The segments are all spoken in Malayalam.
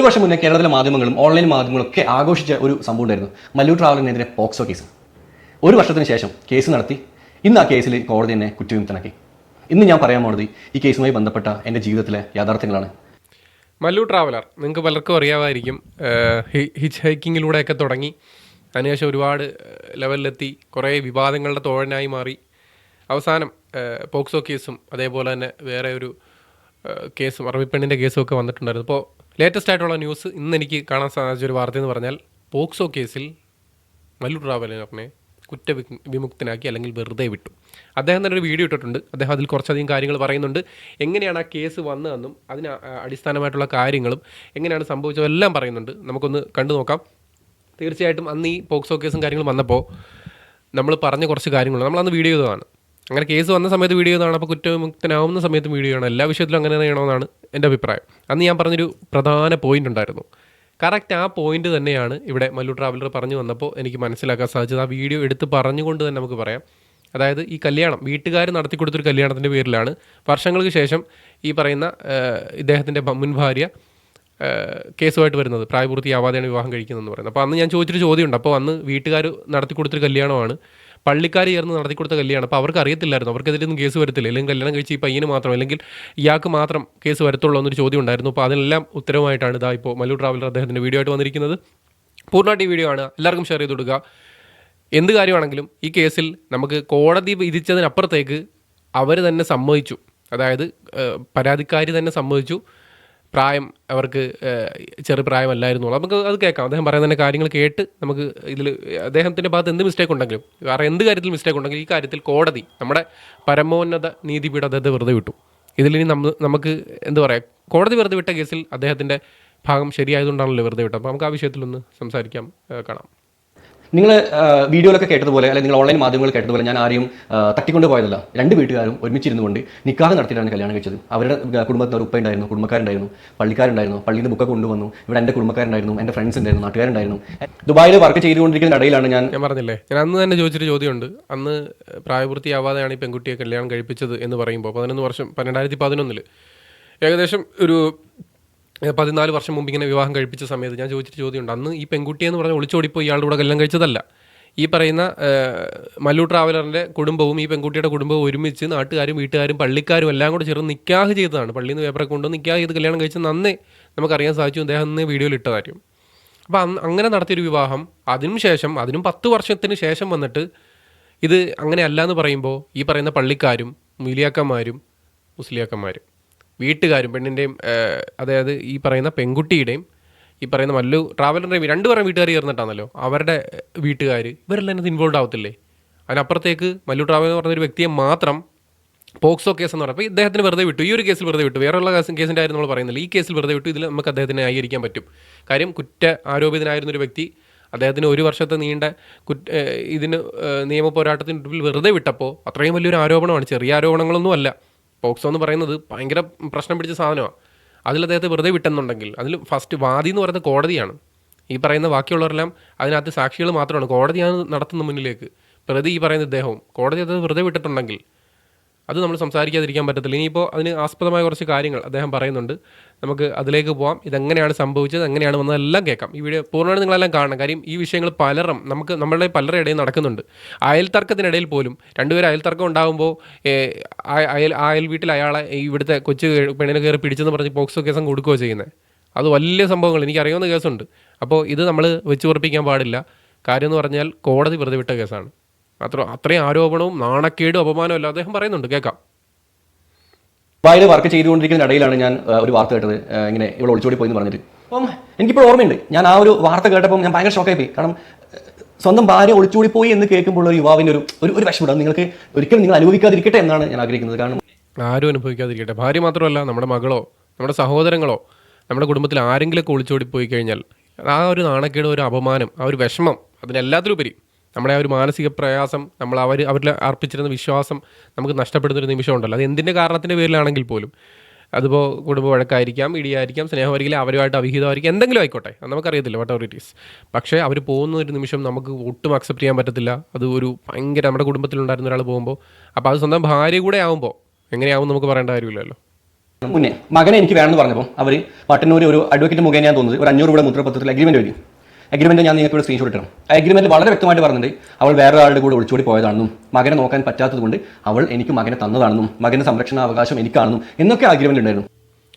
ഒരു വർഷം മുന്നേ കേരളത്തിലെ മാധ്യമങ്ങളും ഓൺലൈൻ മാധ്യമങ്ങളും ഒക്കെ ആഘോഷിച്ച ഒരു സംഭവം ഉണ്ടായിരുന്നു. മല്ലു ട്രാവലിനെതിരെ പോക്സോ കേസ്. ഒരു വർഷത്തിന് ശേഷം കേസ് നടത്തി. ഇന്ന് ആ കേസിൽ കോടതി എന്നെ കുറ്റവിമുക്തനാക്കി. ഇന്ന് ഞാൻ പറയാൻ പോണത് ഈ കേസുമായി ബന്ധപ്പെട്ട എന്റെ ജീവിതത്തിലെ യാഥാർത്ഥ്യങ്ങളാണ്. മല്ലു ട്രാവലർ നിങ്ങൾക്ക് പലർക്കും അറിയാമായിരിക്കും ഹിച്ച് ഹൈക്കിങ്ങിലൂടെയൊക്കെ തുടങ്ങി. അതിനുശേഷം ഒരുപാട് ലെവലിലെത്തി കുറേ വിവാദങ്ങളുടെ തോഴനായി മാറി. അവസാനം പോക്സോ കേസും അതേപോലെ തന്നെ വേറെ ഒരു കേസും അറബിപ്പെണ്ണിന്റെ കേസും ഒക്കെ വന്നിട്ടുണ്ടായിരുന്നു. ഇപ്പോൾ ലേറ്റസ്റ്റ് ആയിട്ടുള്ള ന്യൂസ് ഇന്ന് എനിക്ക് കാണാൻ സാധിച്ച ഒരു വാർത്ത എന്ന് പറഞ്ഞാൽ പോക്സോ കേസിൽ മല്ലു ട്രാവലറിനെ കുറ്റ വിമുക്തനാക്കി അല്ലെങ്കിൽ വെറുതെ വിട്ടു. അദ്ദേഹം തന്നെ ഒരു വീഡിയോ ഇട്ടിട്ടുണ്ട്. അദ്ദേഹം അതിൽ കുറച്ചധികം കാര്യങ്ങൾ പറയുന്നുണ്ട്. എങ്ങനെയാണ് ആ കേസ് വന്നതെന്നും അതിന് അടിസ്ഥാനമായിട്ടുള്ള കാര്യങ്ങളും എങ്ങനെയാണ് സംഭവിച്ചതും എല്ലാം പറയുന്നുണ്ട്. നമുക്കൊന്ന് കണ്ടു നോക്കാം. തീർച്ചയായിട്ടും അന്ന് ഈ പോക്സോ കേസും കാര്യങ്ങളും വന്നപ്പോൾ നമ്മൾ പറഞ്ഞ കുറച്ച് കാര്യങ്ങൾ നമ്മൾ അന്ന് വീഡിയോ ചെയ്തതാണ്. അങ്ങനെ കേസ് വന്ന സമയത്ത് വീഡിയോ ആണ് അപ്പോൾ കുറ്റവിമുക്തനാവുന്ന സമയത്ത് വീഡിയോ ആണ്. എല്ലാ വിഷയത്തിലും അങ്ങനെ ചെയ്യണമെന്നാണ് എന്റെ അഭിപ്രായം. അന്ന് ഞാൻ പറഞ്ഞൊരു പ്രധാന പോയിന്റ് ഉണ്ടായിരുന്നു. കറക്റ്റ് ആ പോയിന്റ് തന്നെയാണ് ഇവിടെ മല്ലു ട്രാവലർ പറഞ്ഞു വന്നപ്പോൾ എനിക്ക് മനസ്സിലാക്കാൻ സാധിച്ചത്. ആ വീഡിയോ എടുത്ത് പറഞ്ഞുകൊണ്ട് തന്നെ നമുക്ക് പറയാം. അതായത് ഈ കല്യാണം വീട്ടുകാർ നടത്തി കൊടുത്തൊരു കല്യാണത്തിന്റെ പേരിലാണ്. വർഷങ്ങൾക്ക് ശേഷം ഈ പറയുന്ന ഇദ്ദേഹത്തിന്റെ മുൻ ഭാര്യ കേസുമായിട്ട് വരുന്നത്. പ്രായപൂർത്തിയാവാതെയാണ് വിവാഹം കഴിക്കുന്നതെന്ന് പറയുന്നത്. അപ്പോൾ അന്ന് ഞാൻ ചോദിച്ചൊരു ചോദ്യമുണ്ട്. അപ്പോൾ അന്ന് വീട്ടുകാർ നടത്തി കൊടുത്തൊരു കല്യാണമാണ്. പള്ളിക്കാർ ചേർന്ന് നടത്തി കൊടുത്ത കല്യാണം. അപ്പോൾ അവർക്ക് അറിയത്തില്ലായിരുന്നു. അവർക്കെതിരൊന്നും കേസ് വരത്തില്ല. അല്ലെങ്കിൽ കല്യാണം കഴിച്ച് ഈ പയ്യന് മാത്രം അല്ലെങ്കിൽ ഇയാൾക്ക് മാത്രം കേസ് വരത്തുള്ളൂ എന്നൊരു ചോദ്യം ഉണ്ടായിരുന്നു. അപ്പോൾ അതിനെല്ലാം ഉത്തരവുമായിട്ടാണ് ഇതാ ഇപ്പോൾ മല്ലു ട്രാവലർ അദ്ദേഹത്തിന്റെ വീഡിയോ ആയിട്ട് വന്നിരിക്കുന്നത്. പൂർണമായിട്ട് ഈ വീഡിയോ ആണ്. എല്ലാവർക്കും ഷെയർ ചെയ്ത് കൊടുക്കുക. എന്ത് കാര്യമാണെങ്കിലും ഈ കേസിൽ നമുക്ക് കോടതി വിധിച്ചതിനപ്പുറത്തേക്ക് അവർ തന്നെ സമ്മതിച്ചു. അതായത് പരാതിക്കാരി തന്നെ സമ്മതിച്ചു. പ്രായം അവർക്ക് ചെറു പ്രായമല്ലായിരുന്നു നമുക്ക് അത് കേൾക്കാം. അദ്ദേഹം പറയുന്ന തന്നെ കാര്യങ്ങൾ കേട്ട് നമുക്ക് ഇതിൽ അദ്ദേഹത്തിന്റെ ഭാഗത്ത് എന്ത് മിസ്റ്റേക്ക് ഉണ്ടെങ്കിലും വേറെ എന്ത് കാര്യത്തിൽ മിസ്റ്റേക്ക് ഉണ്ടെങ്കിലും ഈ കാര്യത്തിൽ കോടതി നമ്മുടെ പരമോന്നത നീതിപീഠം അദ്ദേഹത്തെ വെറുതെ വിട്ടു. ഇതിലിനി നമ്മൾ നമുക്ക് എന്താ പറയുക കോടതി വെറുതെ വിട്ട കേസിൽ അദ്ദേഹത്തിന്റെ ഭാഗം ശരിയായതുകൊണ്ടാണല്ലോ വെറുതെ വിട്ടത്. അപ്പോൾ നമുക്ക് ആ വിഷയത്തിലൊന്ന് സംസാരിക്കാം കാണാം. നിങ്ങൾ വീഡിയോയിലൊക്കെ കേട്ടതുപോലെ അല്ലെങ്കിൽ നിങ്ങൾ ഓൺലൈൻ മാധ്യമങ്ങൾ കേട്ടതുപോലെ ഞാൻ ആരെയും തട്ടിക്കൊണ്ട് പോയതല്ല. രണ്ട് വീട്ടുകാരും ഒരുമിച്ചിരുന്നു കൊണ്ട് നിക്കാതെ നടത്തിയിട്ടാണ് കല്യാണം കഴിച്ചത്. അവരുടെ കുടുംബത്തിൽ ഒരു ഉപ്പയുണ്ടായിരുന്നു കുടുംബക്കാരുണ്ടായിരുന്നു പള്ളിക്കാരുണ്ടായിരുന്നു പള്ളിയിൽ നിന്ന് ബുക്കൊക്കെ കൊണ്ടുവന്നു. ഇവിടെ എന്റെ കുടുംബക്കാരുണ്ടായിരുന്നു എന്റെ ഫ്രണ്ട്സ് ഉണ്ടായിരുന്നു നാട്ടുകാരുണ്ടായിരുന്നു. ദുബായിൽ വർക്ക് ചെയ്തുകൊണ്ടിരിക്കുന്ന ഇടയിലാണ് ഞാൻ ഞാൻ പറഞ്ഞില്ലേ ഞാൻ അന്ന് തന്നെ ചോദിച്ചൊരു ചോദ്യമുണ്ട്. അന്ന് പ്രായപൂർത്തിയാവാതെയാണ് ഈ പെൺകുട്ടിയെ കല്യാണം കഴിപ്പിച്ചത് എന്ന് പറയുമ്പോൾ പതിനൊന്ന് വർഷം പന്ത്രണ്ടായിരത്തി പതിനൊന്നിൽ ഏകദേശം ഒരു പതിനാല് വർഷം മുമ്പ് ഇങ്ങനെ വിവാഹം കഴിപ്പിച്ച സമയത്ത് ഞാൻ ചോദിച്ചിട്ട് ചോദ്യമുണ്ട്. അന്ന് ഈ പെൺകുട്ടിയെന്ന് പറഞ്ഞാൽ ഒളിച്ചോടിപ്പോയി ഇയാളുടെ കൂടെ കല്യാണം കഴിച്ചതല്ല. ഈ പറയുന്ന മല്ലു ട്രാവലറിന്റെ കുടുംബവും ഈ പെൺകുട്ടിയുടെ കുടുംബവും ഒരുമിച്ച് നാട്ടുകാരും വീട്ടുകാരും പള്ളിക്കാരും എല്ലാം കൂടെ ചേർന്ന് നിക്കാഹ് ചെയ്തതാണ്. പള്ളിയിൽ നിന്ന് പേപ്പറൊക്കെ കൊണ്ടുവന്ന് നിക്കാഹ് ചെയ്ത് കല്യാണം കഴിച്ച് നന്നേ നമുക്കറിയാൻ സാധിച്ചു അദ്ദേഹം അന്ന് വീഡിയോയിൽ ഇട്ട കാര്യം. അപ്പോൾ അന്ന് അങ്ങനെ നടത്തിയൊരു വിവാഹം. അതിനും ശേഷം അതിനും പത്ത് വർഷത്തിന് ശേഷം വന്നിട്ട് ഇത് അങ്ങനെയല്ല എന്ന് പറയുമ്പോൾ ഈ പറയുന്ന പള്ളിക്കാരും മുലിയാക്കന്മാരും മുസ്ലിയാക്കന്മാരും വീട്ടുകാരും പെണ്ണിന്റെയും അതായത് ഈ പറയുന്ന പെൺകുട്ടിയുടെയും ഈ പറയുന്ന മല്ലു ട്രാവലറിന്റെയും രണ്ടുപേരും വീട്ടുകാർ ചേർന്നിട്ടാണല്ലോ. അവരുടെ വീട്ടുകാർ ഇവരെല്ലാം അതിനകത്ത് ഇൻവോൾവ് ആവത്തില്ലേ? അതിനപ്പുറത്തേക്ക് മല്ലു ട്രാവൽ എന്ന് പറഞ്ഞൊരു വ്യക്തിയെ മാത്രം പോക്സോ കേസ് എന്ന് പറയുമ്പോൾ ഇദ്ദേഹത്തിന് വെറുതെ വിട്ടു. ഈ ഒരു കേസിൽ വെറുതെ വിട്ടു. വേറെയുള്ള കേസ് കേസിന്റെ കാര്യം നമ്മൾ പറയുന്നില്ല. ഈ കേസിൽ വെറുതെ വിട്ടു. ഇതിൽ നമുക്ക് അദ്ദേഹത്തിനെ ആയിരിക്കാൻ പറ്റും. കാര്യം കുറ്റ ആരോപിതനായിരുന്ന ഒരു വ്യക്തി അദ്ദേഹത്തിന് ഒരു വർഷത്തെ നീണ്ട കുറ്റ ഇതിന് നിയമ പോരാട്ടത്തിന് വെറുതെ വിട്ടപ്പോൾ അത്രയും വലിയൊരു ആരോപണമാണ്. ചെറിയ ആരോപണങ്ങളൊന്നും അല്ല പോക്സോ എന്ന് പറയുന്നത് ഭയങ്കര പ്രശ്നം പിടിച്ച സാധനമാണ് അതിൽ അദ്ദേഹത്തെ വെറുതെ വിട്ടെന്നുണ്ടെങ്കിൽ അതിൽ ഫസ്റ്റ് വാദി എന്ന് പറയുന്നത് കോടതിയാണ്. ഈ പറയുന്ന ബാക്കിയുള്ളവരെല്ലാം അതിനകത്ത് സാക്ഷികൾ മാത്രമാണ്. കോടതിയാണ് നടത്തുന്ന മുന്നിലേക്ക്. പ്രതി ഈ പറയുന്ന ഇദ്ദേഹവും. കോടതി അത് വെറുതെ വിട്ടിട്ടുണ്ടെങ്കിൽ അത് നമ്മൾ സംസാരിക്കാതിരിക്കാൻ പറ്റത്തില്ല. ഇനിയിപ്പോൾ അതിന് ആസ്പദമായ കുറച്ച് കാര്യങ്ങൾ അദ്ദേഹം പറയുന്നുണ്ട്. നമുക്ക് അതിലേക്ക് പോവാം. ഇതെങ്ങനെയാണ് സംഭവിച്ചത്? എങ്ങനെയാണ് വന്നതെല്ലാം കേൾക്കാം. ഈ വീഡിയോ പൂർണമായിട്ട് നിങ്ങളെല്ലാം കാണണം. കാര്യം ഈ വിഷയങ്ങൾ പലരും നമുക്ക് നമ്മളുടെ പലരുടെ ഇടയിൽ നടക്കുന്നുണ്ട്. അയൽ തർക്കത്തിനിടയിൽ പോലും രണ്ടുപേരും അയൽ തർക്കം ഉണ്ടാകുമ്പോൾ അയൽ അയൽ വീട്ടിൽ അയാളെ ഇവിടുത്തെ കൊച്ചു പെണ്ണിനെ കയറി പിടിച്ചെന്ന് പറഞ്ഞ് പോക്സോ കേസം കൊടുക്കുകയോ ചെയ്യുന്നത് അത് വലിയ സംഭവങ്ങൾ. എനിക്കറിയാവുന്ന കേസുണ്ട്. അപ്പോൾ ഇത് നമ്മൾ വെച്ച് ഉറപ്പിക്കാൻ പാടില്ല. കാര്യം എന്ന് പറഞ്ഞാൽ കോടതി വെറുതെ വിട്ട കേസാണ്. അത്ര അത്രയും ആരോപണവും നാണക്കേടും അപമാനവും അല്ല അദ്ദേഹം പറയുന്നുണ്ട്. കേൾക്കാം. ദുബായിൽ വർക്ക് ചെയ്തുകൊണ്ടിരിക്കുന്ന ഇടയിലാണ് ഞാൻ ഒരു വാർത്ത കേട്ടത്. ഇങ്ങനെ ഇവിടെ ഒളിച്ചോടി പോയി എന്ന് പറഞ്ഞിട്ട്. അപ്പം എനിക്കിപ്പോൾ ഓർമ്മയുണ്ട്. ഞാൻ ആ ഒരു വാർത്ത കേട്ടപ്പോൾ ഞാൻ ഭയങ്കര ഷോക്കായി പോയി. കാരണം സ്വന്തം ഭാര്യ ഒളിച്ചോടി പോയി എന്ന് കേൾക്കുമ്പോൾ ഒരു യുവാവിന്റെ ഒരു ഒരു ഒരു വിഷമം നിങ്ങൾക്ക് ഒരിക്കലും നിങ്ങൾ അനുഭവിക്കാതിരിക്കട്ടെ എന്നാണ് ഞാൻ ആഗ്രഹിക്കുന്നത്. കാരണം ആരും അനുഭവിക്കാതിരിക്കട്ടെ. ഭാര്യ മാത്രമല്ല നമ്മുടെ മകളോ നമ്മുടെ സഹോദരങ്ങളോ നമ്മുടെ കുടുംബത്തിൽ ആരെങ്കിലുമൊക്കെ ഒളിച്ചോടി പോയി കഴിഞ്ഞാൽ ആ ഒരു നാണക്കേട് ഒരു അപമാനം ആ ഒരു വിഷമം അതിനെല്ലാത്തിലുപരി നമ്മുടെ ആ ഒരു മാനസിക പ്രയാസം നമ്മൾ അവർ അവരിൽ അർപ്പിച്ചിരുന്ന വിശ്വാസം നമുക്ക് നഷ്ടപ്പെടുന്ന ഒരു നിമിഷം ഉണ്ടല്ലോ. അത് എന്തിന്റെ കാരണത്തിന്റെ പേരിലാണെങ്കിൽ പോലും. അതിപ്പോൾ കുടുംബ വഴക്കായിരിക്കാം ഇടിയായിരിക്കാം സ്നേഹമായിരിക്കില്ല അവരുമായിട്ട് അവിഹിതമായിരിക്കും എന്തെങ്കിലും ആയിക്കോട്ടെ. നമുക്കറിയത്തില്ല വട്ട് ഇറ്റ് ഈസ് പക്ഷേ അവർ പോകുന്ന ഒരു നിമിഷം നമുക്ക് ഒട്ടും അക്സെപ്റ്റ് ചെയ്യാൻ പറ്റത്തില്ല. അത് ഒരു ഭയങ്കര നമ്മുടെ കുടുംബത്തിലുണ്ടായിരുന്ന ഒരാൾ പോകുമ്പോൾ അപ്പോൾ അത് സ്വന്തം ഭാര്യ കൂടെ ആകുമ്പോൾ എങ്ങനെയാവും നമുക്ക് പറയേണ്ട കാര്യമില്ലല്ലോ. മുന്നേ മകനെ എനിക്ക് വേണമെന്ന് പറഞ്ഞപ്പോൾ അവർ പട്ടന്നൂർ ഒരു അഡ്വക്കേറ്റ് മുഖേന തോന്നുന്നത്. ഒരു അഞ്ഞൂറ് രൂപയുടെ മുദ്രപത്രത്തിൽ അഗ്രിമെന്റ് എഴുതി. അഗ്രിമെന്റ് ഞാൻ നിങ്ങൾക്ക് ഇവിടെ സ്ക്രീൻഷോട്ട് ഇട്ടണം ആ അഗ്രിമെന്റ് വളരെ വ്യക്തമായിട്ട് പറഞ്ഞിട്ടുണ്ട്. അവൾ വേറെ ആളുടെ കൂടെ ഒളിച്ചോടി പോയതാണെന്നും മകനെ നോക്കാൻ പറ്റാത്തതുകൊണ്ട് അവൾ എനിക്ക് മകനെ തന്നതാണെന്നും മകന്റെ സംരക്ഷണ അവകാശം എനിക്കാണെന്നും എന്നൊക്കെ അഗ്രിമെന്റ് ഉണ്ടായിരുന്നു.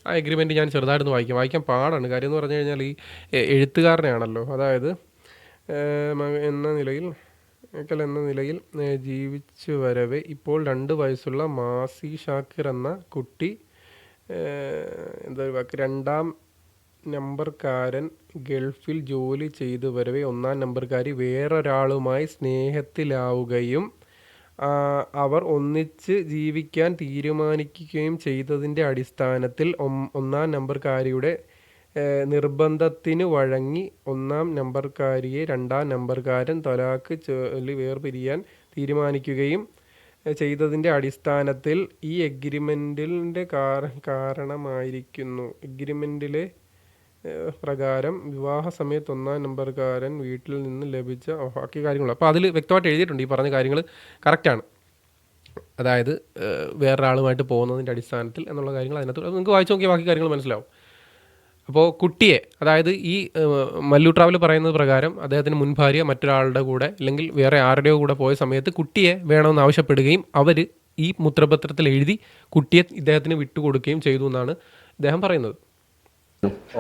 ആ അഗ്രിമെന്റ് ഞാൻ ചെറുതായിട്ടൊന്ന് വായിക്കാം. വായിക്കാൻ പാടാണ്. കാര്യം എന്ന് പറഞ്ഞു കഴിഞ്ഞാൽ ഈ എഴുത്തുകാരനാണല്ലോ അതായത് എന്ന നിലയിൽ എന്ന നിലയിൽ ജീവിച്ചു വരവേ ഇപ്പോൾ രണ്ട് വയസ്സുള്ള മാസി ഷാക്കിർ എന്ന കുട്ടി എന്താ വാക്ക് രണ്ടാം നമ്പർക്കാരൻ ഗൾഫിൽ ജോലി ചെയ്തു വരവെ ഒന്നാം നമ്പർക്കാരി വേറൊരാളുമായി സ്നേഹത്തിലാവുകയും അവർ ഒന്നിച്ച് ജീവിക്കാൻ തീരുമാനിക്കുകയും ചെയ്തതിന്റെ അടിസ്ഥാനത്തിൽ ഒന്നാം നമ്പർക്കാരിയുടെ നിർബന്ധത്തിന് വഴങ്ങി ഒന്നാം നമ്പർക്കാരിയെ രണ്ടാം നമ്പർക്കാരൻ തൊലാക്ക് ചൊല്ലി വേർപിരിയാൻ തീരുമാനിക്കുകയും ചെയ്തതിന്റെ അടിസ്ഥാനത്തിൽ ഈ എഗ്രിമെന്റിന്റെ കാരണമായിരിക്കുന്നു. എഗ്രിമെന്റിലെ പ്രകാരം വിവാഹ സമയത്ത് ഒന്നാം നമ്പർക്കാരൻ വീട്ടിൽ നിന്ന് ലഭിച്ച ബാക്കി കാര്യങ്ങൾ അപ്പോൾ അതിൽ വ്യക്തമായിട്ട് എഴുതിയിട്ടുണ്ട് ഈ പറഞ്ഞ കാര്യങ്ങൾ കറക്റ്റാണ് അതായത് വേറൊരാളുമായിട്ട് പോകുന്നതിന്റെ അടിസ്ഥാനത്തിൽ എന്നുള്ള കാര്യങ്ങൾ അതിനകത്ത് അത് നിങ്ങൾക്ക് വായിച്ചു നോക്കിയാൽ ബാക്കി കാര്യങ്ങൾ മനസ്സിലാവും. അപ്പോൾ കുട്ടിയെ അതായത് ഈ മല്ലു ട്രാവൽ പറയുന്നത് പ്രകാരം അദ്ദേഹത്തിന് മുൻ ഭാര്യ മറ്റൊരാളുടെ കൂടെ അല്ലെങ്കിൽ വേറെ ആരുടെയോ കൂടെ പോയ സമയത്ത് കുട്ടിയെ വേണമെന്ന് ആവശ്യപ്പെടുകയും അവർ ഈ മുദ്രപത്രത്തിൽ എഴുതി കുട്ടിയെ ഇദ്ദേഹത്തിന് വിട്ടുകൊടുക്കുകയും ചെയ്തു എന്നാണ് അദ്ദേഹം പറയുന്നത്.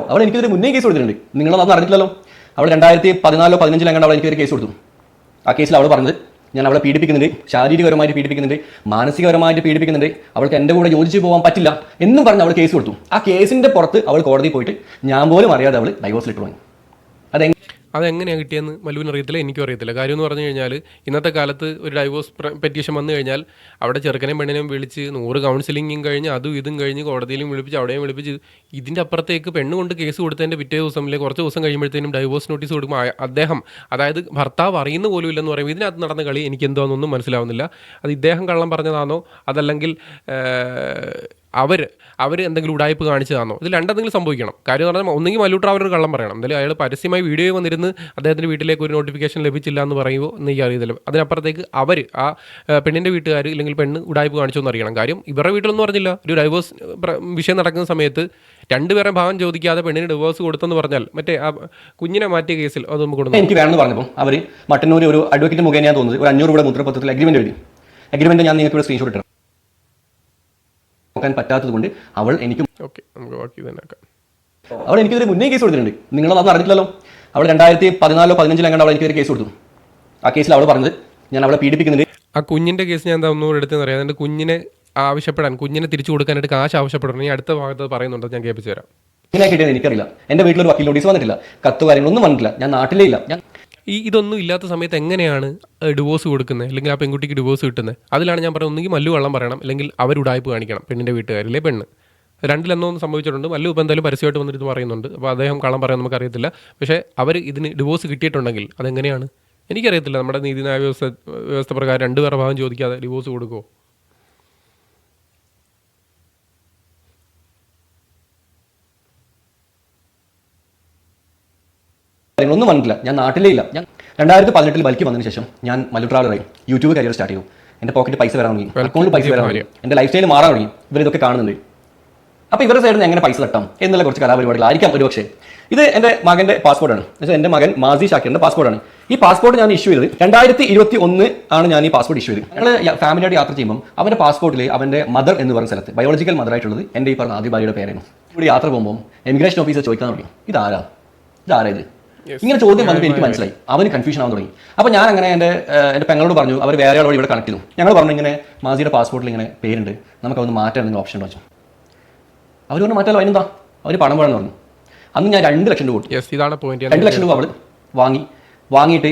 അവൾ എനിക്കെതിരെ മുന്നേ കേസ് കൊടുത്തിട്ടുണ്ട്. നിങ്ങൾ അതൊന്നും അറിഞ്ഞിട്ടില്ലല്ലോ. അവൾ രണ്ടായിരത്തി പതിനാലോ പതിനഞ്ചിലോ അങ്ങനെ അവൾ ഒരു കേസ് കൊടുത്തു. ആ കേസിൽ അവൾ പറഞ്ഞത് ഞാൻ അവളെ പീഡിപ്പിക്കുന്നുണ്ട് ശാരീരികപരമായിട്ട് പീഡിപ്പിക്കുന്നുണ്ട് മാനസികപരമായിട്ട് പീഡിപ്പിക്കുന്നുണ്ട് അവൾക്ക് എന്റെ കൂടെ യോജിച്ച് പോകാൻ പറ്റില്ല എന്നും പറഞ്ഞ് അവൾ കേസ് കൊടുത്തു. ആ കേസിന്റെ പുറത്ത് അവൾ കോടതിയിൽ പോയിട്ട് ഞാൻ പോലും അറിയാതെ അവൾ ഡൈവോഴ്സ് ലെറ്റർ വാങ്ങി അതെ അതെങ്ങനെയാണ് കിട്ടിയെന്ന് മല്ലുവിന് അറിയത്തില്ല എനിക്കും അറിയത്തില്ല. കാര്യം എന്ന് പറഞ്ഞു കഴിഞ്ഞാൽ ഇന്നത്തെ കാലത്ത് ഒരു ഡൈവോഴ്സ് പെറ്റീഷൻ വന്നു കഴിഞ്ഞാൽ അവിടെ ചെറുക്കനെയും പെണ്ണിനെയും വിളിച്ച് നൂറ് കൗൺസിലിങ്ങും കഴിഞ്ഞ് അതും ഇതും കഴിഞ്ഞ് കോടതിയിലും വിളിപ്പിച്ച് അവിടെയും വിളിപ്പിച്ച് ഇതിന്റെ അപ്പുറത്തേക്ക് പെണ്ണ് കൊണ്ട് കേസ് കൊടുത്തതിന്റെ പിറ്റേ ദിവസം അല്ലെങ്കിൽ കുറച്ച് ദിവസം കഴിയുമ്പോഴത്തേനും ഡൈവോഴ്സ് നോട്ടീസ് കൊടുക്കുമ്പോൾ അദ്ദേഹം അതായത് ഭർത്താവ് അറിയുന്ന പോലും ഇല്ലെന്ന് പറയുമ്പോൾ ഇതിനകത്ത് നടന്ന കളി എനിക്ക് എന്തോന്നൊന്നും മനസ്സിലാവുന്നില്ല. അത് ഇദ്ദേഹം കള്ളം പറഞ്ഞതാണോ? അതല്ലെങ്കിൽ അവർ അവർ എന്തെങ്കിലും ഉടായ്പ് കാണിച്ചതാണോ? ഇത് രണ്ടെന്തെങ്കിലും സംഭവിക്കണം. കാര്യം എന്ന് പറഞ്ഞാൽ ഒന്നെങ്കിൽ മല്ലൂട്ടർ അവരോട് കള്ളം പറയണം. എന്തായാലും അയാൾ പരസ്യമായി വീഡിയോ വന്നിരുന്ന് അദ്ദേഹത്തിന്റെ വീട്ടിലേക്ക് ഒരു നോട്ടിഫിക്കേഷൻ ലഭിച്ചില്ല എന്ന് പറയുമ്പോൾ എനിക്ക് അറിയത്തില്ല. അതിനപ്പുറത്തേക്ക് അവർ ആ പെണ്ണിന്റെ വീട്ടുകാർ ഇല്ലെങ്കിൽ പെണ്ണ് ഉടായ്പ് കാണിച്ചോ എന്ന് അറിയണം. കാര്യം ഇവരുടെ വീട്ടിലൊന്നും പറഞ്ഞില്ല. ഒരു ഡൈവേഴ്സ് വിഷയം നടക്കുന്ന സമയത്ത് രണ്ടുപേരെ ഭാവം ചോദിക്കാതെ പെണ്ണിന് ഡിവോഴ്സ് കൊടുത്തെന്ന് പറഞ്ഞാൽ മറ്റേ ആ കുഞ്ഞിനെ മാറ്റിയ കേസിൽ അത് നമുക്ക് കൊടുക്കും. എനിക്ക് വേണമെന്ന് പറഞ്ഞപ്പോൾ അവർ മട്ടന്നൂർ ഒരു അഡ്വക്കേറ്റ് മുഖേന തോന്നുന്നത്. ഒരു അഞ്ഞൂറ് രൂപ മുദ്രപത്രത്തിൽ അഗ്രിമെന്റ് എഴുതി. അഗ്രിമെന്റ് ഞാൻ നിങ്ങൾക്ക് ഇവിടെ സ്ക്രീൻഷോട്ട് ഇട്ടണം നോക്കാൻ പറ്റാത്തത് കൊണ്ട് അവൾ എനിക്ക് ഓക്കെ നമുക്ക് ബാക്കി തന്നെ ആക്കാം. അവൾ എനിക്കെതിരെ മുന്നേ കേസ് കൊടുത്തിട്ടുണ്ട്. നിങ്ങൾ അത് അറിഞ്ഞിട്ടില്ലല്ലോ. അവൾ രണ്ടായിരത്തി പതിനാലോ പതിനഞ്ചിലോ അങ്ങോട്ട് അവൾ എനിക്കെതിരെ കേസ് കൊടുത്തു. ആ കേസിൽ അവൾ പറഞ്ഞത് ഞാൻ അവളെ പീഡിപ്പിക്കുന്നുണ്ട്. ആ കുഞ്ഞിന്റെ കേസ് ഞാൻ എന്താ ഒന്നുകൂടെ എടുത്തെന്ന് അറിയാം. അതിന്റെ കുഞ്ഞിനെ ആവശ്യപ്പെടാൻ കുഞ്ഞിനെ തിരിച്ചു കൊടുക്കാനായിട്ട് കാശ് ആവശ്യപ്പെടണം. ഈ അടുത്ത ഭാഗത്ത് പറയുന്നുണ്ടോ ഞാൻ കേൾപ്പിച്ചു തരാം. ഇങ്ങനെ കിട്ടിയത് എനിക്കറിയില്ല. എന്റെ വീട്ടിലൊരു വക്കീൽ നോട്ടീസ് വന്നിട്ടില്ല. കത്ത് കാര്യങ്ങളൊന്നും വന്നിട്ടില്ല. ഞാൻ നാട്ടിലേ ഇല്ല. ഞാൻ ഈ ഇതൊന്നും ഇല്ലാത്ത സമയത്ത് എങ്ങനെയാണ് ഡിവോഴ്സ് കൊടുക്കുന്നത്? അല്ലെങ്കിൽ ആ പെൺകുട്ടിക്ക് ഡിവോഴ്സ് കിട്ടുന്നത്? അതിലാണ് ഞാൻ പറയുന്നത് ഒന്നുകിൽ മല്ലു കള്ളം പറയണം അല്ലെങ്കിൽ അവർ ഉടായ്പ് കാണിക്കണം പെണ്ണിന്റെ വീട്ടുകാരിലെ പെണ്ണ്. രണ്ടിലെന്നോ ഒന്നും സംഭവിച്ചിട്ടുണ്ട്. മല്ലു ഇപ്പം എന്തായാലും പരസ്യമായിട്ട് വന്നിട്ട് പറയുന്നുണ്ട്. അപ്പോൾ അദ്ദേഹം കള്ളം പറയാൻ നമുക്കറിയത്തില്ല. പക്ഷേ അവർ ഇതിന് ഡിവോഴ്സ് കിട്ടിയിട്ടുണ്ടെങ്കിൽ അതെങ്ങനെയാണ്? എനിക്കറിയത്തില്ല. നമ്മുടെ നീതിന്യായ വ്യവസ്ഥ വ്യവസ്ഥ പ്രകാരം രണ്ടുപേരുടെ ഭാഗം ചോദിക്കാതെ ഡിവോഴ്സ് കൊടുക്കുമോ കാര്യങ്ങളൊന്നും വന്നിട്ടില്ല. ഞാൻ നാട്ടിലേ ഇല്ല. ഞാൻ രണ്ടായിരത്തി പതിനെട്ടിൽ ബൽക്കി വന്നതിന് ശേഷം ഞാൻ മല്ലുട്രാളറായി യൂട്യൂബ് കരിയർ സ്റ്റാർട്ട് ചെയ്തു. എന്റെ പോക്കറ്റ് പൈസ വരാൻ തുടങ്ങി. അക്കൗണ്ടിൽ പൈസ വരാൻ തുടങ്ങി. എന്റെ ലൈഫ് സ്റ്റൈൽ മാറാൻ തുടങ്ങി. ഇവർ ഇതൊക്കെ കാണുന്നുണ്ട്. അപ്പോൾ ഇവരുടെ സൈഡിൽ നിന്ന് എങ്ങനെ പൈസ തട്ടാം എന്നുള്ള കുറച്ച് കലാപരിപാടികളായിരിക്കാം ഒരു പക്ഷേ ഇത് എന്റെ മകന്റെ പാസ്പോർട്ടാണ് എന്നുവെച്ചാൽ എന്റെ മകൻ മാസി ഷാക്കിറിന്റെ പാസ്പോർട്ടാണ് ഈ പാസ്പോർട്ട് ഞാൻ ഇഷ്യൂ ചെയ്തത് രണ്ടായിരത്തി ഇരുപത്തി ഒന്ന് ആണ് ഞാൻ ഈ പാസ്പോർട്ട് ഇഷ്യൂ ചെയ്തത്. ഞങ്ങൾ ഫാമിലിയായിട്ട് യാത്ര ചെയ്യുമ്പോൾ അവന്റെ പാസ്പോർട്ടിൽ അവന്റെ മദർ എന്ന് പറയുന്ന സ്ഥലത്ത് ബയോളജിക്കൽ മദർ ആയിട്ടുള്ളത് എന്റെ ഈ പറഞ്ഞ ആദ്യ ഭാര്യയുടെ പേരായിരുന്നു. ഇവിടെ യാത്ര പോകുമ്പോൾ എമിഗ്രേഷൻ ഓഫീസർ ചോദിക്കാൻ തുടങ്ങി. ഇതാരാ? ഇതാരാ ഇത്? ഇങ്ങനെ ചോദ്യം വന്നപ്പോൾ എനിക്ക് മനസ്സിലായി. അവന് കൺഫ്യൂഷൻ ആവാൻ തുടങ്ങി. അപ്പോൾ ഞാൻ അങ്ങനെ എന്റെ എന്റെ പെങ്ങളോട് പറഞ്ഞു അവർ വേറെ ആളോട് ഇവിടെ കണക്ട് ചെയ്തു. ഞങ്ങൾ പറഞ്ഞു ഇങ്ങനെ മാസിയുടെ പാസ്പോർട്ടിൽ ഇങ്ങനെ പേരുണ്ട്. നമുക്ക് അതൊന്ന് മാറ്റാൻ എന്തെങ്കിലും ഓപ്ഷൻ ഉണ്ടോ? വെച്ചു അവർ പറഞ്ഞു മാറ്റാലോ അതിനെന്താ? അവർ പണം വേണമെന്ന് പറഞ്ഞു. അന്ന് ഞാൻ രണ്ട് ലക്ഷം രൂപ കൊടുത്തു. യെസ് ഇതാണ് പോയിന്റ് രണ്ട് ലക്ഷം രൂപ അവൾ വാങ്ങി. വാങ്ങിയിട്ട്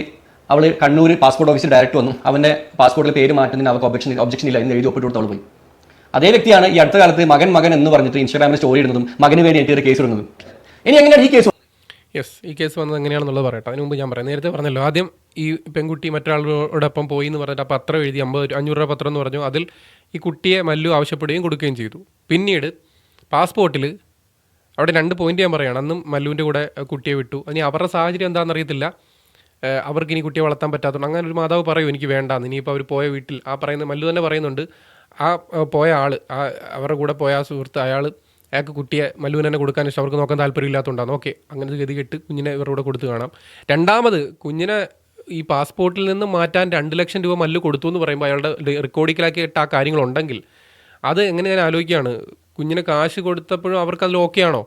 അവൾ കണ്ണൂർ പാസ്പോർട്ട് ഓഫീസിൽ ഡയറക്റ്റ് വന്നു. അവന്റെ പാസ്പോർട്ടിൽ പേര് മാറ്റുന്നതിന് അവർക്ക് ഒബ്ജക്ഷൻ ഒബ്ജക്ഷൻ ഇല്ല എന്ന് എഴുതി ഒപ്പിട്ട് കൊടുത്ത് അവൾ പോയി. അതേ വ്യക്തിയാണ് ഈ അടുത്ത കാലത്ത് മകൻ മകൻ എന്ന് പറഞ്ഞിട്ട് ഇൻസ്റ്റാഗ്രാമിൽ സ്റ്റോറി ഇടുന്നതും മകന് വേണ്ടി എനിക്ക് കേസ് ഇടുന്നതും. ഇനി എങ്ങനെയാണ് ഈ കേസ് യെസ് ഈ കേസ് വന്നത് എങ്ങനെയാണെന്നുള്ളത് പറയട്ടെ. അതിന് മുമ്പ് ഞാൻ പറയാം. നേരത്തെ പറഞ്ഞല്ലോ ആദ്യം ഈ പെൺകുട്ടി മറ്റൊരാളോടൊപ്പം പോയി എന്ന് പറഞ്ഞിട്ട് ആ പത്രം എഴുതി അമ്പത് അഞ്ഞൂറ് രൂപ പത്രം എന്ന് പറഞ്ഞു. അതിൽ ഈ കുട്ടിയെ മല്ലു ആവശ്യപ്പെടുകയും കൊടുക്കുകയും ചെയ്തു. പിന്നീട് പാസ്പോർട്ടിൽ അവിടെ രണ്ട് പോയിന്റ് ഞാൻ പറയുകയാണ് അന്നും മല്ലുവിന്റെ കൂടെ കുട്ടിയെ വിട്ടു. ഇനി അവരുടെ സാഹചര്യം എന്താണെന്ന് അറിയത്തില്ല അവർക്ക് ഇനി കുട്ടിയെ വളർത്താൻ പറ്റാത്തതുകൊണ്ട് അങ്ങനെ ഒരു മാതാവ് പറയൂ എനിക്ക് വേണ്ടാന്ന്. ഇനിയിപ്പോൾ അവർ പോയ വീട്ടിൽ ആ പറയുന്ന മല്ലു തന്നെ പറയുന്നുണ്ട്. ആ, പോയ ആൾ ആ അവരുടെ കൂടെ പോയ ആ സുഹൃത്ത് അയാൾ അയാൾക്ക് കുട്ടിയെ മല്ലുവിന് തന്നെ കൊടുക്കാൻ ഇഷ്ടം അവർക്ക് നോക്കാൻ താല്പര്യമില്ലാത്തതുകൊണ്ടാണ്. ഓക്കെ അങ്ങനെ ഗതി കെട്ട് കുഞ്ഞിനെ ഇവരുടെ കൂടെ കൊടുത്ത് കാണാം. രണ്ടാമത് കുഞ്ഞിനെ ഈ പാസ്പോർട്ടിൽ നിന്ന് മാറ്റാൻ രണ്ട് ലക്ഷം രൂപ മല്ലു കൊടുത്തു എന്ന് പറയുമ്പോൾ അയാളുടെ റെക്കോർഡിക്കലാക്കി ഇട്ട ആ കാര്യങ്ങളുണ്ടെങ്കിൽ അത് എങ്ങനെ ഞാൻ ആലോചിക്കുകയാണ്? കുഞ്ഞിന് കാശ് കൊടുത്തപ്പോഴും അവർക്ക് അതിൽ ഓക്കെ ആണോ?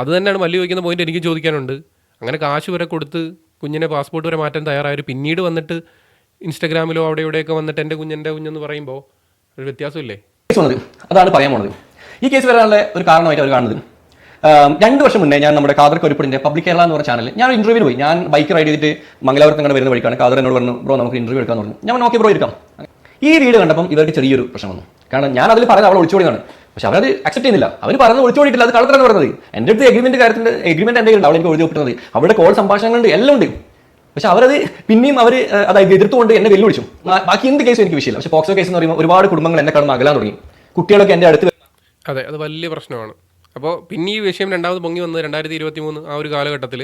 അത് തന്നെയാണ് മല്ലു ചോദിക്കുന്ന പോയിന്റ് എനിക്ക് ചോദിക്കാനുണ്ട്. അങ്ങനെ കാശ് വരെ കൊടുത്ത് കുഞ്ഞിനെ പാസ്പോർട്ട് വരെ മാറ്റാൻ തയ്യാറായവർ പിന്നീട് വന്നിട്ട് ഇൻസ്റ്റഗ്രാമിലോ അവിടെ ഇവിടെയൊക്കെ വന്നിട്ട് എന്റെ കുഞ്ഞെന്റെ കുഞ്ഞെന്ന് പറയുമ്പോൾ ഒരു വ്യത്യാസമില്ലേ? അതാണ് പറയാൻ പോണത്. ഈ കേസ് വരാനുള്ള ഒരു കാരണമായിട്ട് അവർ കാണുന്നത്. രണ്ട് വർഷം മുന്നേ ഞാൻ നമ്മുടെ കാദർ കൊരിപ്പടിന്റെ പബ്ലിക് കേരള എന്ന് പറഞ്ഞ ചാനലിൽ ഞാൻ ഇന്റർവ്യൂ പോയി. ഞാൻ ബൈക്ക് റൈഡ് ചെയ്തിട്ട് മംഗലാപുരത്ത് അങ്ങനെ വരുന്ന വഴിക്കാണ്. കാദർ എന്നോട് പറഞ്ഞു ബ്രോ നമുക്ക് ഇന്റർവ്യൂ എടുക്കാൻ പറഞ്ഞു. ഞാൻ ഓക്കെ ബ്രോ എടുക്കാം. ഈ വീഡിയോ കണ്ടപ്പം ഇവർക്ക് ചെറിയൊരു പ്രശ്നം വന്നു. കാരണം ഞാൻ അതിൽ പറയുന്നത് അവൾ ഒളിച്ചോടിയാണ് പക്ഷെ അവരത് അക്സെപ്റ്റ് ചെയ്യുന്നില്ല. അവർ പറയുന്നത് ഒളിച്ചോടിയിട്ടില്ല. അത് കളത്തിലാണ് പറയുന്നത് എന്റെ അടുത്ത് എഗ്രിമെന്റ് കാര്യത്തിൽ എഗ്രിമെന്റ് എന്റെ ഉണ്ട്? അവൾ എനിക്ക് ഒഴിച്ചു വിട്ടുന്നത് അവരുടെ കോൾ സംഭാഷണങ്ങളുണ്ട് എല്ലാം ഉണ്ട്. പക്ഷെ അവരത് പിന്നെയും അവർ അതായത് എതിർത്തുകൊണ്ട് എന്നെ വെല്ലുവിളിച്ചു. ബാക്കി എന്ത് കേസും എനിക്ക് വിഷയമില്ല. പക്ഷെ പോക്സോ കേസ് എന്ന് പറയുമ്പോൾ ഒരുപാട് കുടുംബങ്ങൾ എന്നെ കടന്ന് അകലാൻ തുടങ്ങി. കുട്ടികളൊക്കെ എന്റെ അടുത്ത് അതെ അത് വലിയ പ്രശ്നമാണ്. അപ്പോൾ പിന്നെ ഈ വിഷയം രണ്ടാമത് പൊങ്ങി വന്നത് രണ്ടായിരത്തി ഇരുപത്തി മൂന്ന് ആ ഒരു കാലഘട്ടത്തിൽ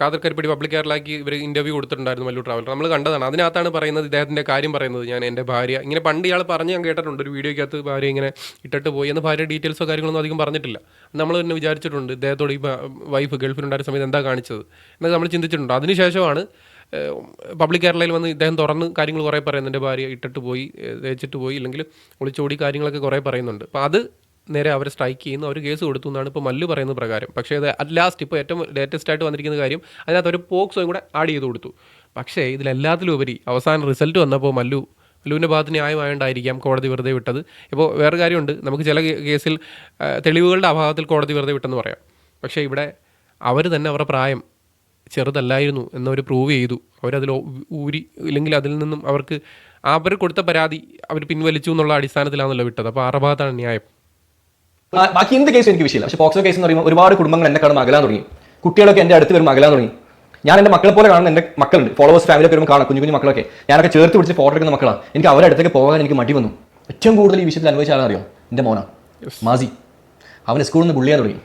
കാതർ കരിപ്പടി പബ്ലിക് കേരളാക്കി ഇവർ ഇന്റർവ്യൂ കൊടുത്തിട്ടുണ്ടായിരുന്നു മല്ലു ട്രാവലർ നമ്മൾ കണ്ടതാണ്. അതിനകത്താണ് പറയുന്നത് ഇദ്ദേഹത്തിന്റെ കാര്യം പറയുന്നത്. ഞാൻ എന്റെ ഭാര്യ ഇങ്ങനെ പണ്ട് ഇയാൾ പറഞ്ഞ് ഞാൻ കേട്ടിട്ടുണ്ട്. ഒരു വീഡിയോയ്ക്കകത്ത് ഭാര്യ ഇങ്ങനെ ഇട്ടിട്ട് പോയി. എന്ന് ഭാര്യ ഡീറ്റെയിൽസോ കാര്യങ്ങളൊന്നും അധികം പറഞ്ഞിട്ടില്ല. നമ്മൾ തന്നെ വിചാരിച്ചിട്ടുണ്ട് ഇദ്ദേഹത്തോട് ഈ വൈഫ് ഗൾഫിലുണ്ടായിരുന്ന സമയത്ത് എന്താ കാണിച്ചത്? എന്നൊക്കെ നമ്മൾ ചിന്തിച്ചിട്ടുണ്ട്. അതിനുശേഷമാണ് പബ്ലിക് കേരളയിൽ വന്ന് ഇദ്ദേഹം തുറന്ന് കാര്യങ്ങൾ കുറേ പറയുന്നുണ്ട് ഭാര്യ ഇട്ടിട്ട് പോയി തേച്ചിട്ട് പോയി ഇല്ലെങ്കിൽ ഒളിച്ചോടി കാര്യങ്ങളൊക്കെ കുറേ പറയുന്നുണ്ട്. അപ്പോൾ അത് നേരെ അവരെ സ്ട്രൈക്ക് ചെയ്യുന്നു. അവർ കേസ് കൊടുത്തു എന്നാണ് ഇപ്പോൾ മല്ലു പറയുന്ന പ്രകാരം. പക്ഷേ അത് അറ്റ് ലാസ്റ്റ് ഇപ്പോൾ ഏറ്റവും ലേറ്റസ്റ്റ് ആയിട്ട് വന്നിരിക്കുന്ന കാര്യം അതിനകത്ത് ഒരു പോക്സോയും കൂടെ ആഡ് ചെയ്ത് കൊടുത്തു. പക്ഷേ ഇതിലെല്ലാത്തിലും ഉപരി അവസാന റിസൾട്ട് വന്നപ്പോൾ മല്ലു മല്ലുവിന്റെ ഭാഗത്ത് ന്യായമായോണ്ടായിരിക്കാം കോടതി വെറുതെ വിട്ടത്. ഇപ്പോൾ വേറെ കാര്യമുണ്ട്. നമുക്ക് ചില കേസിൽ തെളിവുകളുടെ അഭാവത്തിൽ കോടതി വെറുതെ വിട്ടെന്ന് പറയാം. പക്ഷേ ഇവിടെ അവർ തന്നെ അവരുടെ പ്രായം ചെറുതല്ലായിരുന്നു എന്നവർ പ്രൂവ് ചെയ്തു. അവരതിൽ ഊരി ഇല്ലെങ്കിൽ അതിൽ നിന്നും അവർക്ക് അവർ കൊടുത്ത പരാതി അവർ പിൻവലിച്ചു എന്നുള്ള അടിസ്ഥാനത്തിലാണല്ലോ വിട്ടത്. അപ്പോൾ ഭാഗത്താണ് ന്യായം? ബാക്കി എന്ത് കേസ് എനിക്ക് വിഷയമില്ല. പക്ഷെ പോക്സോ കേസ് എന്ന് പറയുമ്പോൾ ഒരുപാട് കുടുംബങ്ങൾ എന്നെ കടന്ന് അകലാൻ തുടങ്ങി. കുട്ടികളൊക്കെ എന്റെ അടുത്ത് വരുമ്പോൾ അകലാൻ തുടങ്ങി. ഞാൻ എന്റെ മക്കളെ പോലെ കാണുന്ന എന്റെ മക്കളുണ്ട്. ഫോളോവേഴ്സ് ഫാമിലി ഒക്കെ വരുമ്പോൾ കാണാം കുഞ്ഞു കുഞ്ഞു മക്കളൊക്കെ. ഞാനൊക്കെ ചേർത്ത് പിടിച്ച് ഫോട്ടോ എടുക്കുന്ന മക്കളാണ് എനിക്ക് അവരുടെ അടുത്തേക്ക് പോകാൻ എനിക്ക് മടി വന്നു. ഏറ്റവും കൂടുതൽ ഈ വിഷയത്തിൽ അനുഭവിച്ച ആളറിയോ എന്റെ മോനാണ് മാസി. അവന്റെ സ്കൂളിൽ നിന്ന് ബുള്ളിയാൻ തുടങ്ങി.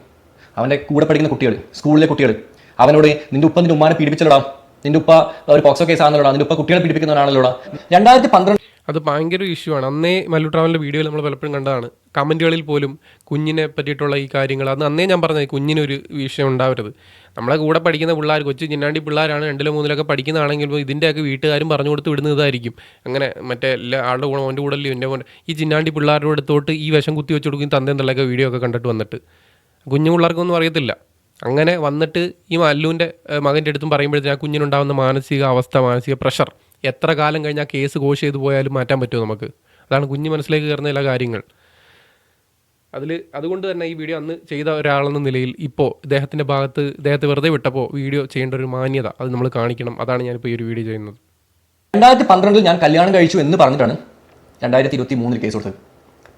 അവന്റെ കൂടെ പഠിക്കുന്ന കുട്ടികൾ സ്കൂളിലെ കുട്ടികൾ. അവനോട് നിന്റെ ഉപ്പ നിന്റെ ഉമ്മാനെ പീഡിപ്പിച്ചല്ലോടാ? നിന്റെ ഉപ്പ ഒരു പോക്സോ കേസ് ആണല്ലോടാ നിന്റെ ഉപ്പ കുട്ടികളെ പീഡിപ്പിക്കുന്നവനാണല്ലോടാ രണ്ടായിരത്തി പന്ത്രണ്ട് അത് ഭയങ്കര ഇഷ്യൂ ആണ്. അന്നേ മല്ലു ട്രാവലിന്റെ വീഡിയോയിൽ നമ്മൾ പലപ്പോഴും കണ്ടതാണ്. കമന്റുകളിൽ പോലും കുഞ്ഞിനെ പറ്റിയിട്ടുള്ള ഈ കാര്യങ്ങൾ. അന്ന് അന്നേ ഞാൻ പറഞ്ഞത് കുഞ്ഞിനൊരു വിഷയം ഉണ്ടാവരുത്. നമ്മളെ കൂടെ പഠിക്കുന്ന പിള്ളേർ കൊച്ചു ചിന്നാണ്ടി പിള്ളേരാണ് രണ്ടിലോ മൂന്നിലൊക്കെ പഠിക്കുന്നതാണെങ്കിൽ ഇതിന്റെയൊക്കെ വീട്ടുകാരും പറഞ്ഞു കൊടുത്ത് വിടുന്നതായിരിക്കും അങ്ങനെ മറ്റേ എല്ലാ ആളുടെ കൂടെ അവന്റെ കൂടെ എന്റെ മോൻ ഈ ചിന്നാണ്ടി പിള്ളേരുടെ അടുത്തോട്ട് ഈ വിഷം കുത്തി വെച്ച് കൊടുക്കും തന്തേം തള്ളയൊക്കെ വീഡിയോ ഒക്കെ കണ്ടിട്ട് വന്നിട്ട്. കുഞ്ഞു പിള്ളേർക്കൊന്നും അറിയത്തില്ല. അങ്ങനെ വന്നിട്ട് ഈ മല്ലുവിന്റെ മകന്റെ അടുത്തും പറയുമ്പോഴത്തേക്ക് ആ കുഞ്ഞിനുണ്ടാകുന്ന മാനസിക അവസ്ഥ മാനസിക പ്രഷർ എത്ര കാലം കഴിഞ്ഞാൽ കേസ് കോഷ് ചെയ്ത് പോയാലും മാറ്റാൻ പറ്റുമോ നമുക്ക്? അതാണ് കുഞ്ഞ് മനസ്സിലേക്ക് കയറുന്ന എല്ലാ കാര്യങ്ങൾ. അതിൽ അതുകൊണ്ട് തന്നെ ഈ വീഡിയോ അന്ന് ചെയ്ത ഒരാളെന്ന നിലയിൽ ഇപ്പോൾ ഇദ്ദേഹത്തിന്റെ ഭാഗത്ത് ഇദ്ദേഹത്തെ വെറുതെ വിട്ടപ്പോൾ വീഡിയോ ചെയ്യേണ്ട ഒരു മാന്യത അത് നമ്മൾ കാണിക്കണം. അതാണ് ഞാനിപ്പോൾ ഈ ഒരു വീഡിയോ ചെയ്യുന്നത്. രണ്ടായിരത്തി പന്ത്രണ്ടിൽ ഞാൻ കല്യാണം കഴിച്ചു എന്ന് പറഞ്ഞിട്ടാണ് രണ്ടായിരത്തി ഇരുപത്തി മൂന്നിൽ കേസ് കൊടുത്തത്.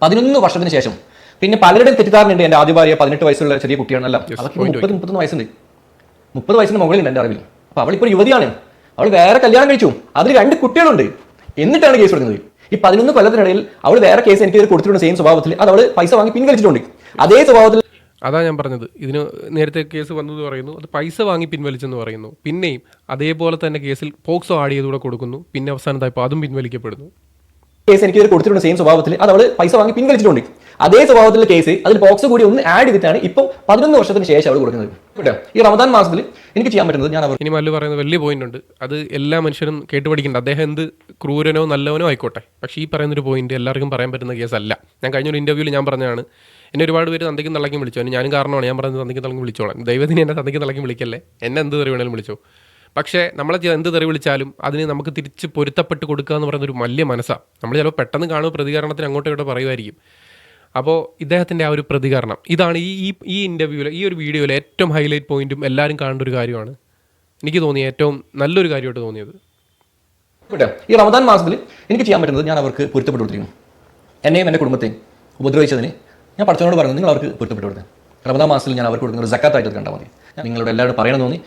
പതിനൊന്ന് വർഷത്തിന് ശേഷം പിന്നെ പലരുടെയും തെറ്റിദ്ധാരണയുണ്ട് എന്റെ ആദ്യ ഭാര്യ പതിനെട്ട് വയസ്സുള്ള ചെറിയ കുട്ടിയാണല്ലോ. അവർക്ക് മുപ്പത് മുപ്പത്തൊന്ന് വയസ്സുണ്ട്. മുപ്പത് വയസ്സിന് മുകളിലുണ്ട് എന്റെ അറിവിൽ. അപ്പോൾ അവളിപ്പോൾ യുവതിയാണ്. അവൾ വേറെ കല്യാണം കഴിച്ചു. അതിൽ രണ്ട് കുട്ടികളുണ്ട്. എന്നിട്ടാണ് കേസ് കൊടുക്കുന്നത്. ഈ പതിനൊന്ന് കൊല്ലത്തിനിടയിൽ അവൾ വേറെ കേസ് എനിക്ക് കൊടുത്തിട്ടുണ്ട് സെയിം സ്വഭാവത്തിൽ. അത് അവൾ പൈസ വാങ്ങി പിൻവലിച്ചിട്ടുണ്ട് അതേ സ്വഭാവത്തിൽ അതാ ഞാൻ പറഞ്ഞത്. ഇതിന് നേരത്തെ കേസ് വന്നത് പറയുന്നു. അത് പൈസ വാങ്ങി പിൻവലിച്ചെന്ന് പറയുന്നു. പിന്നെയും അതേപോലെ തന്നെ കേസിൽ പോക്സോ ആഡ് ചെയ്തുകൂടെ കൊടുക്കുന്നു. പിന്നെ അവസാനത്തായപ്പോൾ അതും പിൻവലിക്കപ്പെടുന്നു കേസ് എനിക്ക് കൊടുത്തിട്ടുണ്ട് സെയിം സ്വഭാവത്തിൽ. അത് അവൾ പൈസ വാങ്ങി പിൻവലിച്ചിട്ടുണ്ട് അതേ സ്വഭാവത്തിലുള്ള കേസ് അതിൽ ബോക്സ് കൂടി ഒന്ന് ആഡ് ചെയ്തിട്ടാണ് ഇപ്പം പതിനൊന്ന് വർഷത്തിന് ശേഷം അവൾ കൊടുക്കുന്നത്. കേട്ടോ? ഈ റമദാൻ മാസത്തിൽ എനിക്ക് ചെയ്യാൻ പറ്റുന്നത് ഞാൻ അവർ ഇനി മല്ലു പറയുന്ന വലിയ പോയിന്റ് ഉണ്ട്. അത് എല്ലാ മനുഷ്യരും കേട്ടുപഠിക്കേണ്ട. അദ്ദേഹം എന്ത് ക്രൂരനോ നല്ലവനോ ആയിക്കോട്ടെ. പക്ഷേ ഈ പറയുന്ന ഒരു പോയിന്റ് എല്ലാവർക്കും പറയാൻ പറ്റുന്ന കേസ് അല്ല. ഞാൻ കഴിഞ്ഞ ഒരു ഇന്റർവ്യൂവിൽ ഞാൻ പറഞ്ഞതാണ് എന്നെ ഒരുപാട് പേര് തന്തയ്ക്കും തള്ളയ്ക്കും വിളിച്ചു. ഞാനും കാരണമാണ്. ഞാൻ പറഞ്ഞത് തന്തയ്ക്കും തള്ളയ്ക്കും വിളിച്ചോളാം ദൈവത്തിന് എന്നെ തന്തയ്ക്കും തള്ളയ്ക്കും വിളിക്കല്ലേ? എന്നെ എന്ത് തെറി വേണേലും വിളിച്ചോ? പക്ഷേ നമ്മളെ എന്ത് തെറി വിളിച്ചാലും അതിന് നമുക്ക് തിരിച്ച് പൊരുത്തപ്പെട്ട് കൊടുക്കുക എന്ന് പറയുന്ന ഒരു വലിയ മനസ്സാണ് നമ്മൾ ചിലപ്പോൾ പെട്ടെന്ന് കാണുമ്പോൾ പ്രതികരണത്തിന് അങ്ങോട്ടും ഇവിടെ പറയുമായിരിക്കും. അപ്പോൾ ഇദ്ദേഹത്തിന്റെ ആ ഒരു പ്രതികരണം. ഇതാണ് ഈ ഈ ഈ ഇന്റർവ്യൂവിൽ ഈ ഒരു വീഡിയോയിലെ ഏറ്റവും ഹൈലൈറ്റ് പോയിന്റും എല്ലാവരും കാണേണ്ട ഒരു കാര്യമാണ്. എനിക്ക് തോന്നിയ ഏറ്റവും നല്ലൊരു കാര്യമായിട്ട് തോന്നിയത്. ഈ റമദാൻ മാസത്തിൽ എനിക്ക് ചെയ്യാൻ പറ്റുന്നത് ഞാൻ അവർക്ക് പൊരുത്തപ്പെട്ടു കൊടുത്തിരിക്കുന്നു എന്നെയും എന്റെ കുടുംബത്തെയും ഉപദ്രവിച്ചതിന് ഞാൻ പഠിച്ചവനോട് പറഞ്ഞു നിങ്ങൾ അവർക്ക് പൊരുത്തപ്പെട്ടു കൊടുത്തത് റമദാൻ മാസത്തിൽ ഞാൻ അവർക്ക് കൊടുക്കുന്ന സക്കാത്തായിട്ട് കണ്ടാൽ മതി. ഞാൻ നിങ്ങളോട് എല്ലാവരും പറയണം തോന്നി.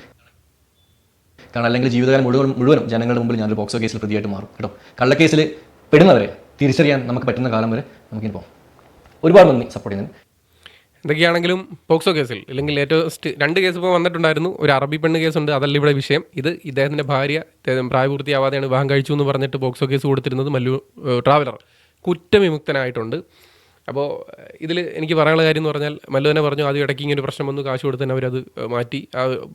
കാരണം അല്ലെങ്കിൽ ജീവിതകാലം മുഴുവൻ മുഴുവനും ജനങ്ങളുടെ മുമ്പിൽ ഞാനൊരു ബോക്സോ കേസിൽ പ്രതിയായിട്ട് മാറും. കേട്ടോ? കള്ളക്കേസിൽ പെടുന്നവരെ തിരിച്ചറിയാൻ നമുക്ക് പറ്റുന്ന കാലം വരെ നമുക്കിനി പോകാം. ഒരുപാട് നന്ദി സപ്പോർട്ട് ചെയ്യുന്നുണ്ട് എന്തൊക്കെയാണെങ്കിലും പോക്സോ കേസിൽ അല്ലെങ്കിൽ ഏറ്റവും രണ്ട് കേസ് ഇപ്പോൾ വന്നിട്ടുണ്ടായിരുന്നു. ഒരു അറബി പെണ്ണ് കേസുണ്ട് അതല്ല ഇവിടെ വിഷയം. ഇത് ഇദ്ദേഹത്തിന്റെ ഭാര്യ പ്രായപൂർത്തിയാവാതെയാണ് വിവാഹം കഴിച്ചു എന്ന് പറഞ്ഞിട്ട് പോക്സോ കേസ് കൊടുത്തിരുന്നത് മല്ലു ട്രാവലർ. കുറ്റവിമുക്തനായിട്ടുണ്ട്. അപ്പോൾ ഇതിൽ എനിക്ക് പറയാനുള്ള കാര്യം എന്ന് പറഞ്ഞാൽ മല്ലു തന്നെ പറഞ്ഞു ആദ്യം ഇടയ്ക്ക് ഇങ്ങനെ ഒരു പ്രശ്നം വന്നു കാശ് കൊടുത്ത് തന്നെ അവരത് മാറ്റി.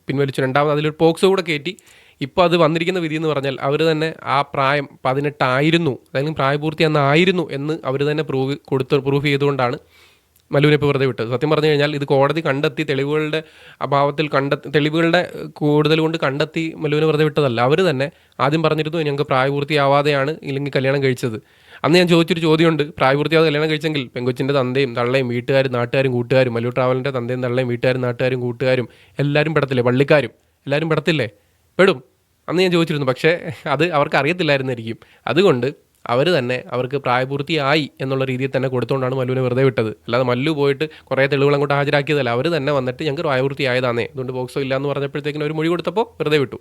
പിൻവലിച്ചു. രണ്ടാമത് അതിലൊരു പോക്സോ കൂടെ കയറ്റി ഇപ്പോൾ അത് വന്നിരിക്കുന്ന വിധി എന്ന് പറഞ്ഞാൽ അവർ തന്നെ ആ പ്രായം പതിനെട്ടായിരുന്നു. അല്ലെങ്കിൽ പ്രായപൂർത്തി അന്നായിരുന്നു എന്ന് അവർ തന്നെ പ്രൂവ് കൊടുത്ത് പ്രൂഫ് ചെയ്തുകൊണ്ടാണ് മലുവിനെ ഇപ്പോൾ വെറുതെ വിട്ടത്. സത്യം പറഞ്ഞു കഴിഞ്ഞാൽ ഇത് കോടതി കണ്ടെത്തി തെളിവുകളുടെ അഭാവത്തിൽ കണ്ടെത്തി തെളിവുകളുടെ കൂടുതൽ കൊണ്ട് കണ്ടെത്തി മലുവിനെ വെറുതെ വിട്ടതല്ല. അവർ തന്നെ ആദ്യം പറഞ്ഞിരുന്നു ഞങ്ങൾക്ക് പ്രായപൂർത്തിയാവാതെയാണ് ഇല്ലെങ്കിൽ കല്യാണം കഴിച്ചത്. അന്ന് ഞാൻ ചോദിച്ചൊരു ചോദ്യമുണ്ട്. പ്രായപൂർത്തിയാവാതെ കല്യാണം കഴിച്ചെങ്കിൽ പെങ്കൊച്ചിന്റെ തന്തയും തള്ളയും വീട്ടുകാരും നാട്ടുകാരും കൂട്ടുകാരും മലു ട്രാവലിന്റെ തന്തയും തള്ളയും വീട്ടുകാരും നാട്ടുകാരും കൂട്ടുകാരും എല്ലാവരും പെടത്തില്ലേ? പള്ളിക്കാരും എല്ലാവരും പെടത്തില്ലേ? പെടും. അന്ന് ഞാൻ ചോദിച്ചിരുന്നു പക്ഷേ അത് അവർക്ക് അറിയത്തില്ലായിരുന്നിരിക്കും അതുകൊണ്ട് അവർ തന്നെ അവർക്ക് പ്രായപൂർത്തിയായി എന്നുള്ള രീതിയിൽ തന്നെ കൊടുത്തുകൊണ്ടാണ് മല്ലുവിനെ വെറുതെ വിട്ടത്. അല്ലാതെ മല്ലു പോയിട്ട് കുറേ തെളിവുകൾ അങ്ങോട്ട് ഹാജരാക്കിയതല്ല. അവർ തന്നെ വന്നിട്ട് ഞങ്ങൾക്ക് പ്രായപൂർത്തിയായതാണേ അതുകൊണ്ട് ബോക്സോ ഇല്ല എന്ന് പറഞ്ഞപ്പോഴത്തേക്കിനും ഒരു മൊഴി കൊടുത്തപ്പോൾ വെറുതെ വിട്ടു.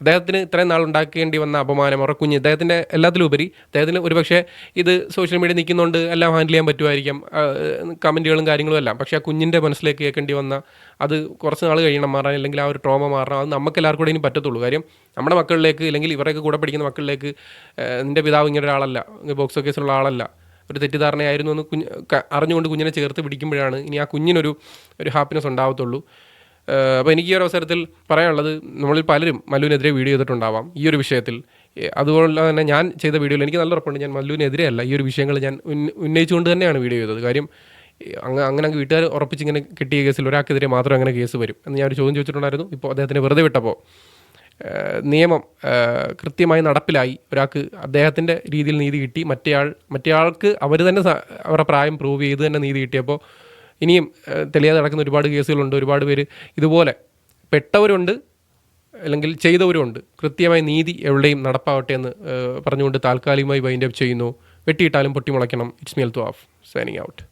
അദ്ദേഹത്തിന് ഇത്രയും നാൾ ഉണ്ടാക്കേണ്ടി വന്ന അപമാനം ഉറക്കുഞ്ഞ് അദ്ദേഹത്തിന്റെ എല്ലാത്തിലുപരി അദ്ദേഹത്തിന് ഒരുപക്ഷെ ഇത് സോഷ്യൽ മീഡിയ നിൽക്കുന്നുണ്ട് എല്ലാം ഹാൻഡിൽ ചെയ്യാൻ പറ്റുമായിരിക്കും കമന്റുകളും കാര്യങ്ങളും എല്ലാം. പക്ഷേ ആ കുഞ്ഞിന്റെ മനസ്സിലേക്ക് കേൾക്കേണ്ടി വന്ന അത് കുറച്ച് നാൾ കഴിയണം മാറാൻ അല്ലെങ്കിൽ ആ ഒരു ട്രോമ മാറണം. അത് നമുക്ക് എല്ലാവർക്കും കൂടെ ഇനി പറ്റത്തുള്ളൂ. കാര്യം നമ്മുടെ മക്കളിലേക്ക് അല്ലെങ്കിൽ ഇവരൊക്കെ കൂടെ പഠിക്കുന്ന മക്കളിലേക്ക് നിന്റെ പിതാവ് ഇങ്ങനെ ഒരാളല്ല ബോക്സ് ഓഫീസിലുള്ള ആളല്ല. ഒരു തെറ്റിദ്ധാരണയായിരുന്നു എന്ന് കുഞ്ഞ് അറിഞ്ഞുകൊണ്ട് കുഞ്ഞിനെ ചേർത്ത് പിടിക്കുമ്പോഴാണ് ഇനി ആ കുഞ്ഞിനൊരു ഒരു ഹാപ്പിനെസ് ഉണ്ടാവത്തുള്ളൂ. അപ്പോൾ എനിക്ക് ഈ ഒരു അവസരത്തിൽ പറയാനുള്ളത് നമ്മളിൽ പലരും മല്ലുവിനെതിരെ വീഡിയോ ചെയ്തിട്ടുണ്ടാവാം ഈ ഒരു വിഷയത്തിൽ. അതുപോലെ തന്നെ ഞാൻ ചെയ്ത വീഡിയോയിൽ എനിക്ക് നല്ല ഉറപ്പുണ്ട്. ഞാൻ മല്ലുവിനെതിരെ അല്ല ഈ ഒരു വിഷയങ്ങൾ ഞാൻ ഉന്നയിച്ചുകൊണ്ട് തന്നെയാണ് വീഡിയോ ചെയ്തത്. കാര്യം അങ്ങ് അങ്ങനെ അങ്ങ് വീട്ടുകാർ ഉറപ്പിച്ച് ഇങ്ങനെ കിട്ടിയ കേസിൽ ഒരാൾക്കെതിരെ മാത്രം അങ്ങനെ കേസ് വരും എന്ന് ഞാനൊരു ചോദ്യം ചോദിച്ചിട്ടുണ്ടായിരുന്നു. ഇപ്പോൾ അദ്ദേഹത്തിന് വെറുതെ വിട്ടപ്പോൾ. നിയമം കൃത്യമായി നടപ്പിലായി. ഒരാൾക്ക് അദ്ദേഹത്തിന്റെ രീതിയിൽ നീതി കിട്ടി. മറ്റേയാൾ മറ്റേയാൾക്ക് അവർ തന്നെ അവരുടെ പ്രായം പ്രൂവ് ചെയ്ത് തന്നെ നീതി കിട്ടിയപ്പോൾ ഇനിയും തെളിയാതെ നടക്കുന്ന ഒരുപാട് കേസുകളുണ്ട്. ഒരുപാട് പേര് ഇതുപോലെ പെട്ടവരുണ്ട് അല്ലെങ്കിൽ ചെയ്തവരുണ്ട്. കൃത്യമായ നീതി എവിടെയും നടപ്പാവട്ടെ എന്ന് പറഞ്ഞുകൊണ്ട് താൽക്കാലികമായി വൈൻഡപ്പ് ചെയ്യുന്നു. വെട്ടിയിട്ടാലും പൊട്ടിമുളയ്ക്കണം. ഇറ്റ്സ് മിയൽ ടു ഓഫ് സൈനിങ് ഔട്ട്